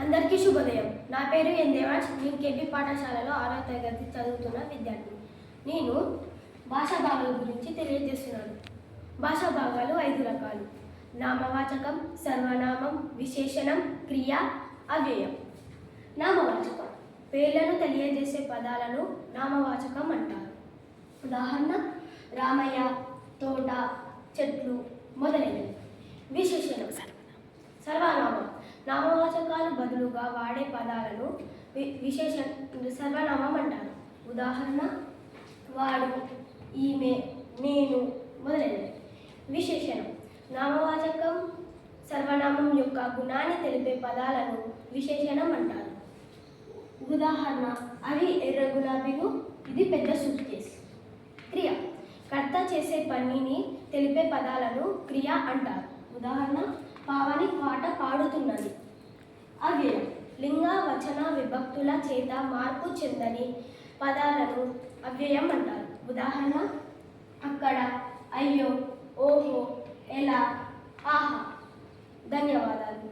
అందరికీ శుభోదయం. నా పేరు ఎన్ దేవాష్ నేను కేపీ పాఠశాలలో ఆరో తరగతి చదువుతున్న విద్యార్థి. నేను భాషా భాగాల గురించి తెలియజేస్తున్నాను. భాషా భాగాలు ఐదు రకాలు. నామవాచకం సర్వనామం విశేషణం క్రియ అవ్యయం. నామవాచకం. పేర్లను తెలియజేసే పదాలను నామవాచకం అంటారు. ఉదాహరణ రామయ్య తోట చెట్లు మొదలైనవి విశేషణం సర్వనామం పదాలు బదులుగా వాడే పదాలను వి- విశేష సర్వనామం అంటారు. ఉదాహరణ వాడు ఈమె నేను మొదలైనవి. విశేషణం నామవాచకం సర్వనామం యొక్క గుణాన్ని తెలిపే పదాలను విశేషణం అంటారు. ఉదాహరణ అవి ఎర్ర గులాబీలు ఇది పెద్ద సూట్ కేసు. క్రియ కర్త చేసే పనిని తెలిపే పదాలను క్రియ అంటారు. ఉదాహరణ పావని పాట పాడుతున్నది. అవ్యయం లింగ వచన విభక్తుల చేత మార్పు చెందని పదాలను అవ్యయం అంటారు. ఉదాహరణ అక్కడ అయ్యో ఓహో ఎలా ఆహా. ధన్యవాదాలు.